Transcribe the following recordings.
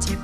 tip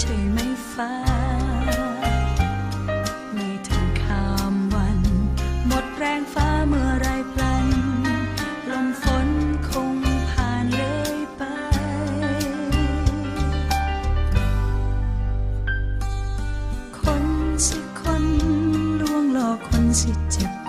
ใช่ไม่ฟ้า ไม่ทันข้ามวัน หมดแรงฟ้าเมื่อไรพลัน ลมฝนคงผ่านเลยไป คนสิคนลวงหลอกคนสิเจ็บ